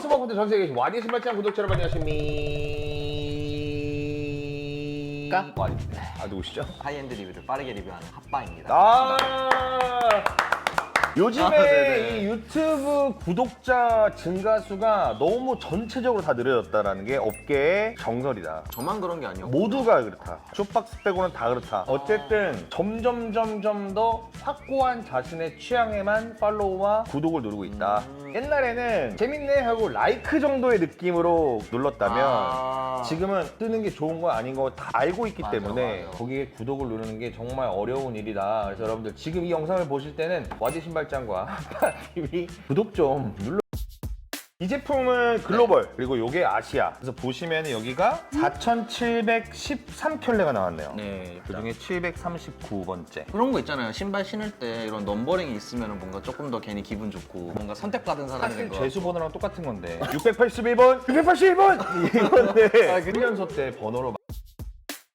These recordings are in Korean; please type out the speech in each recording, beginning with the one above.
스마트폰 전 세계 계신 와디 신발장 구독자 여러분 안녕하십니까? 와디입니다. 아 누구시죠? 하이엔드 리뷰를 빠르게 리뷰하는 핫바입니다. 아 요즘에 아. 이 유튜브 구독자 증가 수가 너무 전체적으로 다 느려졌다라는 게 업계의 정설이다. 저만 그런 게 아니고 모두가 그렇다. 쇼박스 빼고는 다 그렇다. 어쨌든 점점 점점 더 확고한 자신의 취향에만 팔로우와 구독을 누르고 있다. 음. 옛날에는 재밌네 하고 라이크 정도의 느낌으로 눌렀다면 아. 지금은 뜨는 게 좋은 거 아닌 거 다 알고 있기 맞아, 때문에 맞아요. 거기에 구독을 누르는 게 정말 어려운 일이다. 그래서 여러분들 지금 이 영상을 보실 때는 와디 신발 장과 TV 구독 좀 눌러. 이 제품은 글로벌 그리고 요게 아시아 그래서 보시면 여기가 4713켤레가 나왔네요 네. 그 중에 739번째 그런 거 있잖아요. 신발 신을 때 이런 넘버링이 있으면 뭔가 조금 더 괜히 기분 좋고 뭔가 선택받은 사람이 사실 된 거. 재수 번호랑 똑같은 건데 681번 681번 이건데 1년소 때 번호로 막-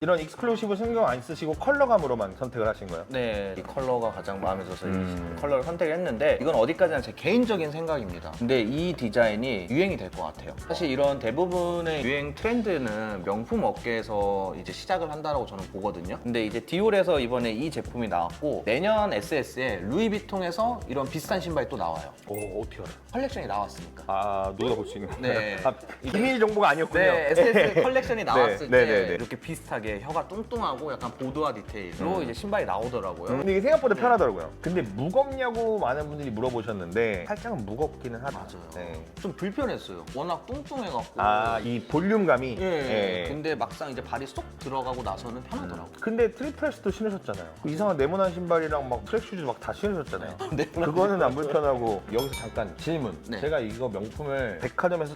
이런 익스클루시브 신경 안 쓰시고 컬러감으로만 선택을 하신 거예요 네, 이 컬러가 가장 마음에 들어서 음. 이 컬러를 선택을 했는데 이건 어디까지나 제 개인적인 생각입니다. 근데 이 디자인이 유행이 될 것 같아요. 사실 이런 대부분의 유행 트렌드는 명품 업계에서 이제 시작을 한다라고 저는 보거든요. 근데 이제 디올에서 이번에 이 제품이 나왔고 내년 SS에 루이비통에서 이런 비싼 신발이 또 나와요. 오 어떻게 알아요? 컬렉션이 나왔으니까. 아 누가 볼 수 있는 거예요? 네. 아, 비밀 정보가 아니었군요 네, SS 컬렉션이 나왔을 네, 때 네, 네, 네. 이렇게 비슷하게 혀가 뚱뚱하고 약간 보드화 디테일로 음. 이제 신발이 나오더라고요. 근데 이게 생각보다 편하더라고요. 근데 무겁냐고 많은 분들이 물어보셨는데 살짝은 무겁기는 하다. 맞아요. 네. 좀 불편했어요. 워낙 뚱뚱해갖고. 아, 이 볼륨감이. 예. 예. 근데 막상 이제 발이 쏙 들어가고 나서는 편하더라고. 근데 트리플스도 신으셨잖아요. 그 이상한 네모난 신발이랑 막 트랙 슈즈 막 다 신으셨잖아요. 네. 그거는 안 불편하고 여기서 잠깐 질문. 네. 제가 이거 명품을 백화점에서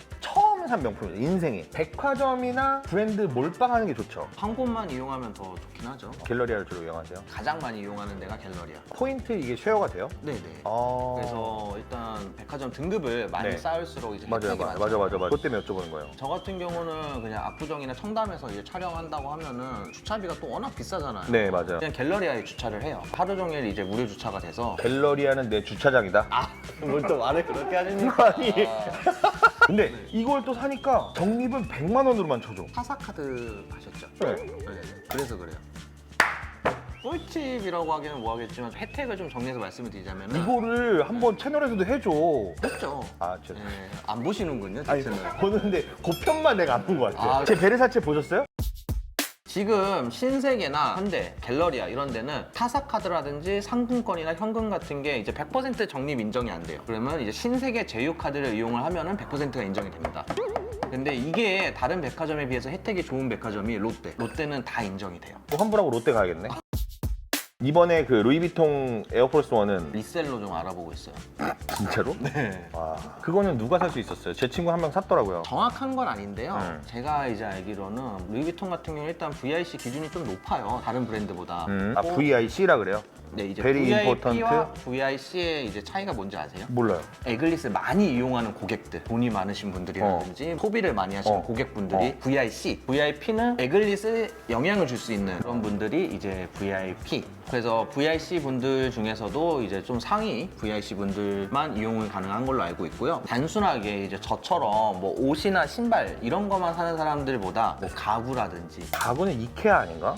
산 명품이에요. 인생에. 백화점이나 브랜드 몰빵하는 게 좋죠. 한 곳만 이용하면 더 좋긴 하죠. 갤러리아를 주로 이용하세요. 가장 많이 이용하는 데가 갤러리아. 포인트 이게 쉐어가 돼요? 네네. 아. 그래서 일단 백화점 등급을 많이 네. 쌓을수록 이제 맞아요, 혜택이 맞아, 많죠. 맞아, 맞아, 맞아. 그것 때문에 여쭤보는 거예요. 저 같은 경우는 그냥 압구정이나 청담에서 이제 촬영한다고 하면은 주차비가 또 워낙 비싸잖아요. 네, 맞아요. 그냥 갤러리아에 주차를 해요. 하루 종일 이제 무료 주차가 돼서. 갤러리아는 내 주차장이다. 아, 뭘 또 말을 그렇게 하십니까? 아니. 근데 이걸 또 사니까 적립은 100만 원으로만 쳐줘. 타사카드 하셨죠? 네. 네, 그래서 그래요. 꿀팁이라고 하기는 뭐하겠지만 혜택을 좀 정리해서 말씀을 드리자면 이거를 한번 채널에서도 해줘. 했죠. 아, 죄송. 네, 안 보시는군요, 아니, 채널. 보는데 그 편만 내가 안 본 것 같아. 아. 제 베르사체 보셨어요? 지금 신세계나 현대, 갤러리아 이런 데는 타사카드라든지 상품권이나 현금 같은 게 이제 100% 적립 인정이 안 돼요. 그러면 이제 신세계 제휴카드를 이용을 하면은 100%가 인정이 됩니다. 근데 이게 다른 백화점에 비해서 혜택이 좋은 백화점이 롯데. 롯데는 다 인정이 돼요. 또 환불하고 롯데 가야겠네. 이번에 그 루이비통 에어포스 원은 리셀로 좀 알아보고 있어요. 진짜로? 네. 와, 그거는 누가 살 수 있었어요? 제 친구 한 명 샀더라고요. 정확한 건 아닌데요. 음. 제가 이제 알기로는 루이비통 같은 경우 일단 VIC 기준이 좀 높아요. 다른 브랜드보다. 음, 아, 또- VIC라 그래요? 네, 이제 Very VIP와 VIC의 이제 차이가 뭔지 아세요? 몰라요. 에글리스를 많이 이용하는 고객들, 돈이 많으신 분들이라든지 소비를 많이 하시는 어. 고객분들이 어. VIC, VIP는 에글리스에 영향을 줄 수 있는 그런 분들이 이제 VIP. 그래서 VIC 분들 중에서도 이제 좀 상위 VIC 분들만 이용이 가능한 걸로 알고 있고요. 단순하게 이제 저처럼 뭐 옷이나 신발 이런 것만 사는 사람들보다 뭐 가구라든지 가구는 이케아 아닌가?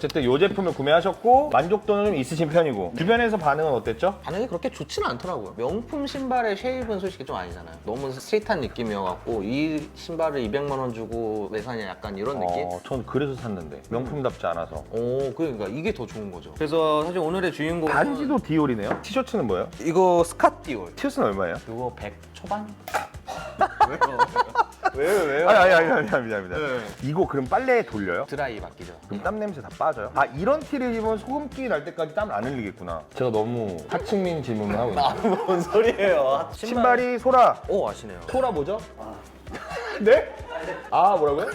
어쨌든 이 제품을 구매하셨고 만족도는 좀 있으신 편이고 주변에서 반응은 어땠죠? 반응이 그렇게 좋지는 않더라고요. 명품 신발의 쉐입은 솔직히 좀 아니잖아요. 너무 스트레이트한 느낌이어갖고 이 신발을 200만 원 주고 왜 사냐 약간 이런 느낌? 어, 전 그래서 샀는데 명품답지 않아서 오, 그러니까 이게 더 좋은 거죠. 그래서 사실 오늘의 주인공은 반지도 디올이네요? 티셔츠는 뭐예요? 이거 스캇디올. 티셔츠는 얼마예요? 이거 100 초반? 왜요 왜요? 아니 아니 아니 아니 아니 아니 네. 이거 그럼 빨래에 돌려요? 드라이 맡기죠. 그럼 땀 냄새 다 빠져요? 아 이런 티를 입으면 소금기 날 때까지 땀을 안 흘리겠구나 제가 너무 하층민 질문을 하고 있네요 아, 뭔 소리예요? 신발이 소라 오, 아시네요. 소라 뭐죠? 네? 아 뭐라고요?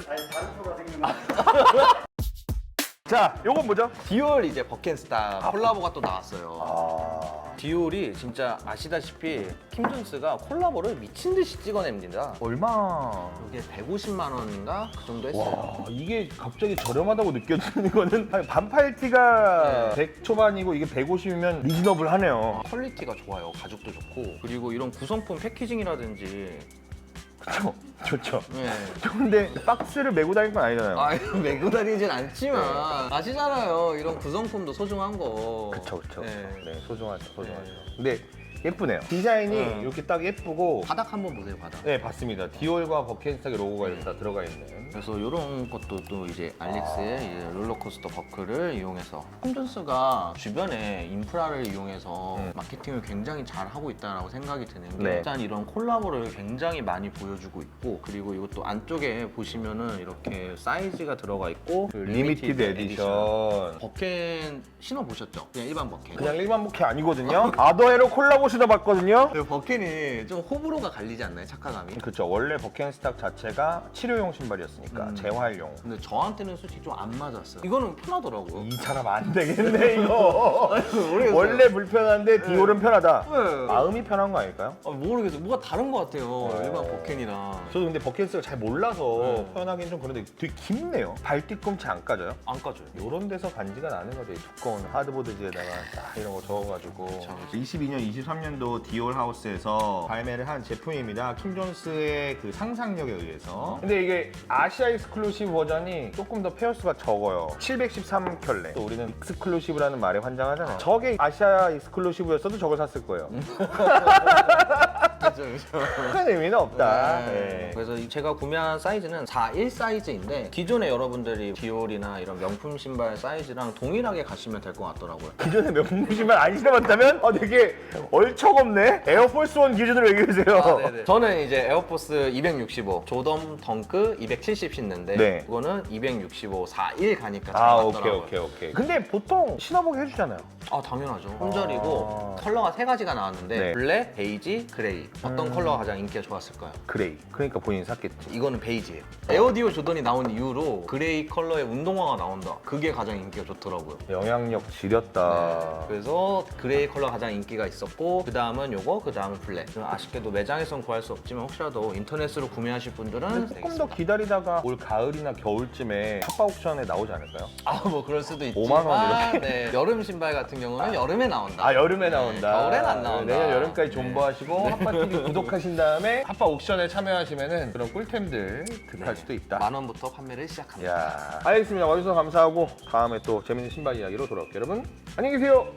자 자, 요건 뭐죠? 디올 이제 버켄스타 콜라보가 또 나왔어요. 아, 디올이 진짜 아시다시피 킴 존스가 콜라보를 미친 듯이 찍어냅니다. 얼마? 이게 150만 원인가 그 정도 했어요. 와, 이게 갑자기 저렴하다고 느껴지는 거는 아니, 반팔 티가 네. 100 초반이고 이게 150이면 리즈너블 하네요. 퀄리티가 좋아요. 가죽도 좋고 그리고 이런 구성품 패키징이라든지 그렇죠. 좋죠. 네. 근데 박스를 메고 다닐 건 아니잖아요. 아 이거 메고 다니진 않지만 아시잖아요. 이런 구성품도 소중한 거. 그쵸, 그쵸. 네. 네, 소중하죠, 소중하죠. 네. 근데 예쁘네요. 디자인이 음. 이렇게 딱 예쁘고. 바닥 한번 보세요. 바닥. 네, 봤습니다. 디올과 버켄스탁의 로고가 이렇게 다 들어가 있는. 그래서 이런 것도 또 이제 알릭스의 이제 롤러코스터 버클을 이용해서 홈존스가 주변에 인프라를 이용해서 음. 마케팅을 굉장히 잘 하고 있다고 생각이 드는 게 네. 일단 이런 콜라보를 굉장히 많이 보여주고 있고 그리고 이것도 안쪽에 보시면은 이렇게 사이즈가 들어가 있고 그 리미티드 에디션. 버켄 신어 보셨죠? 그냥 일반 버켄. 그냥 일반 목회 아니거든요. 아더에로 콜라보 신어봤거든요. 그 버켄이 좀 호불호가 갈리지 않나요? 착화감이? 그렇죠. 원래 버켄스탁 자체가 치료용 신발이었으니까 음. 재활용. 근데 저한테는 솔직히 좀 안 맞았어요. 이거는 편하더라고요. 이 사람 안 되겠네 이거. 모르겠어요. 원래 불편한데 디올은 편하다. 네. 마음이 편한 거 아닐까요? 아, 모르겠어요. 뭐가 다른 것 같아요. 어. 일반 버켄이랑. 저도 근데 버켄스를 잘 몰라서 네. 표현하기는 좀 그런데 되게 깊네요. 발 뒤꿈치 안 까져요? 안 까져요. 이런 데서 반지가 나는 거죠. 이 두꺼운 하드보드지에다가 딱 이런 거 적어가지고. 그쵸, 그쵸. 22년, 23년 도 디올 하우스에서 발매를 한 제품입니다. 킴 존스의 그 상상력에 의해서. 근데 이게 아시아 익스클루시브 버전이 조금 더 페어수가 적어요. 713켤레. 또 우리는 익스클루시브라는 말에 환장하잖아요. 저게 아시아 익스클루시브였어도 저걸 샀을 거예요. 그죠, 그죠. 큰 의미는 없다. 네. 네. 그래서 이 제가 구매한 사이즈는 4.1 사이즈인데 기존에 여러분들이 디올이나 이런 명품 신발 사이즈랑 동일하게 가시면 될 것 같더라고요. 기존에 명품 신발 안 신어봤다면 어, 되게 얼척없네. 에어포스 원 기준으로 얘기해 주세요. 아, 저는 이제 에어포스 265, 조덤 덩크 270 신는데 네. 그거는 265, 4.1 가니까 잘 아 맞더라고요. 오케이 오케이 오케이. 근데 보통 신어보게 해주잖아요. 아 당연하죠. 홈절이고 아. 컬러가 세 가지가 나왔는데 네. 블랙, 베이지, 그레이. 어떤 음. 컬러가 가장 인기가 좋았을까요? 그레이. 그러니까 본인이 샀겠지. 이거는 베이지예요. 에어디오 조던이 나온 이후로 그레이 컬러의 운동화가 나온다. 그게 가장 인기가 좋더라고요. 영향력 지렸다. 네, 그래서 그레이 컬러 가장 인기가 있었고 그 다음은 요거, 그 다음은 블랙. 아쉽게도 매장에선 구할 수 없지만 혹시라도 인터넷으로 구매하실 분들은 근데 조금 더 기다리다가 올 가을이나 겨울쯤에 핫바 옥션에 나오지 않을까요? 아뭐 그럴 수도 있지만 5만 원 이렇게. 네, 여름 신발 같은 경우는 여름에 나온다. 아 여름에 네, 나온다. 겨울엔 안 나온다. 내년 여름까지 네. 존버하시고 핫바 TV 구독하신 다음에 핫바 옥션에 참여하시면은 그런 꿀템들 득할 수도 있다. 만 원부터 판매를 시작합니다. 야, 알겠습니다. 와주셔서 감사하고 다음에 또 재밌는 신발 이야기로 돌아올게요. 여러분 안녕히 계세요.